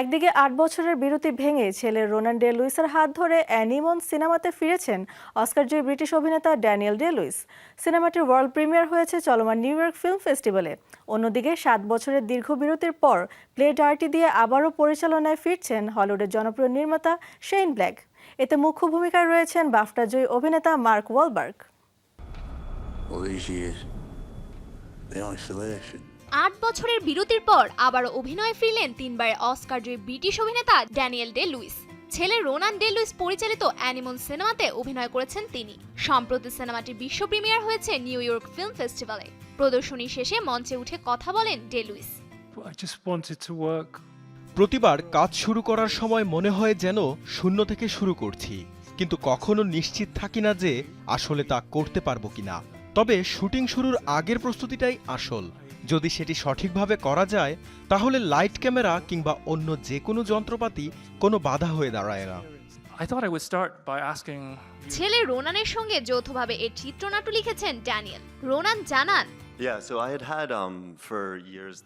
একদিকে আট বছরের বিরতি ভেঙে ছেলে রোনান ডে লুইসের হাত ধরে অ্যানিমন সিনেমাতে ফিরেছেন অস্কারজয়ী ব্রিটিশ অভিনেতা ড্যানিয়েল ডে লুইস। সিনেমাটির ওয়ার্ল্ড প্রিমিয়ার হয়েছে চলমান নিউ ইয়র্ক ফিল্ম ফেস্টিভ্যালে। অন্যদিকে সাত বছরের দীর্ঘ বিরতির পর প্লে ডার্টি দিয়ে আবারও পরিচালনায় ফিরছেন হলিউডের জনপ্রিয় নির্মাতা শেইন ব্ল্যাক। এতে মুখ্য ভূমিকায় রয়েছেন বাফটাজয়ী অভিনেতা Mark Wahlberg. All these years, the isolation. আট বছরের বিরতির পর আবারও অভিনয়ে ফিরলেন তিনবারের অস্কার জয়ী ব্রিটিশ অভিনেতা ড্যানিয়েল ডে লুইস। ছেলে রোনান ডে লুইস পরিচালিত অ্যানিমন সিনেমাতে অভিনয় করেছেন তিনি। সম্প্রতি সিনেমাটির বিশ্ব প্রিমিয়ার হয়েছে নিউ ইয়র্ক ফিল্ম ফেস্টিভ্যালে প্রদর্শনী শেষে মঞ্চে উঠে কথা বলেন ডে লুইস। প্রতিবার কাজ শুরু করার সময় মনে হয় যেন শূন্য থেকে শুরু করছি কিন্তু কখনো নিশ্চিত থাকি না যে আসলে তা করতে পারব কিনা। তবে শুটিং শুরুর আগের প্রস্তুতিটাই আসল। যদি সেটি সঠিকভাবে করা যায় তাহলে লাইট ক্যামেরা কিংবা অন্য যে কোনো যন্ত্রপাতি কোনো বাধা হয়ে দাঁড়ায় না। ছেলে রোনানের সঙ্গে যৌথভাবে এর চিত্রনাট্য লিখেছেন ড্যানিয়েল। রোনান জানান। Yeah, so I had had um for years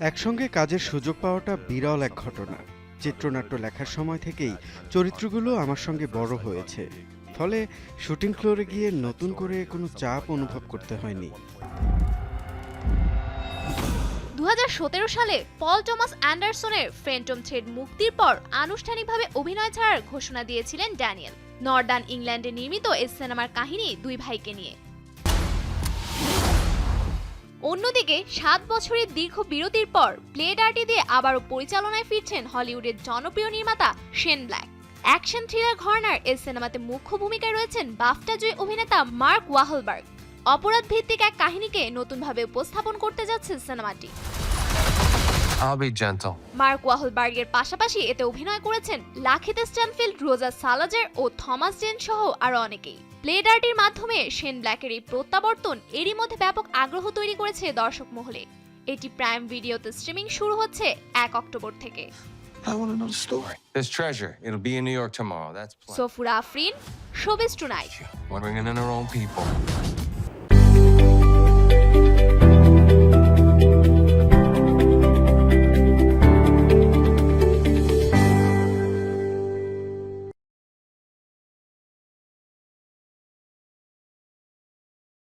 একসঙ্গে কাজের সুযোগ পাওয়াটা বিরল এক ঘটনা। চিত্রনাট্য লেখার সময় থেকেই চরিত্রগুলো আমার সঙ্গে বড় হয়েছে। ফলে শুটিং ফ্লোরে গিয়ে নতুন করে কোনো চাপ অনুভব করতে হয়নি। দু হাজার সতেরো সালে পল টমাস অ্যান্ডারসনের ফ্যান্টম থ্রেড মুক্তির পর আনুষ্ঠানিকভাবে অভিনয় ছাড়ার ঘোষণা দিয়েছিলেন ড্যানিয়েল। নর্দার্ন ইংল্যান্ডে নির্মিত এই সিনেমার কাহিনী দুই ভাইকে নিয়ে। অন্যদিকে সাত বছরের দীর্ঘ বিরতির পর প্লে ডার্টি দিয়ে আবারও পরিচালনায় ফিরছেন হলিউডের জনপ্রিয় নির্মাতা শেন ব্ল্যাক। অ্যাকশন থ্রিলার ঘরনার এই সিনেমাতে মুখ্য ভূমিকায় রয়েছেন বাফটা জয়ী অভিনেতা মার্ক ওয়াহলবার্গ। অপরাধ ভিত্তিক এক কাহিনীকে নতুনভাবে উপস্থাপন করতে যাচ্ছে সিনেমাটি. মার্ক ওয়াহলবার্গের পাশাপাশি এতে অভিনয় করেছেন লাখিত স্ট্যানফিল্ড রোজা সালাজার ও থমাস জেন সহ আরও অনেকেই। প্লে ডার্টির মাধ্যমে শেন ব্ল্যাকের এই প্রত্যাবর্তন এরই মধ্যে ব্যাপক আগ্রহ তৈরি করেছে দর্শক মহলে। এটি প্রাইম ভিডিওতে স্ট্রিমিং শুরু হচ্ছে এক অক্টোবর থেকে। I want to know the story. There's treasure. It'll be in New York tomorrow. That's plenty. So for Afrin, showbiz tonight. We're bringing in our own people.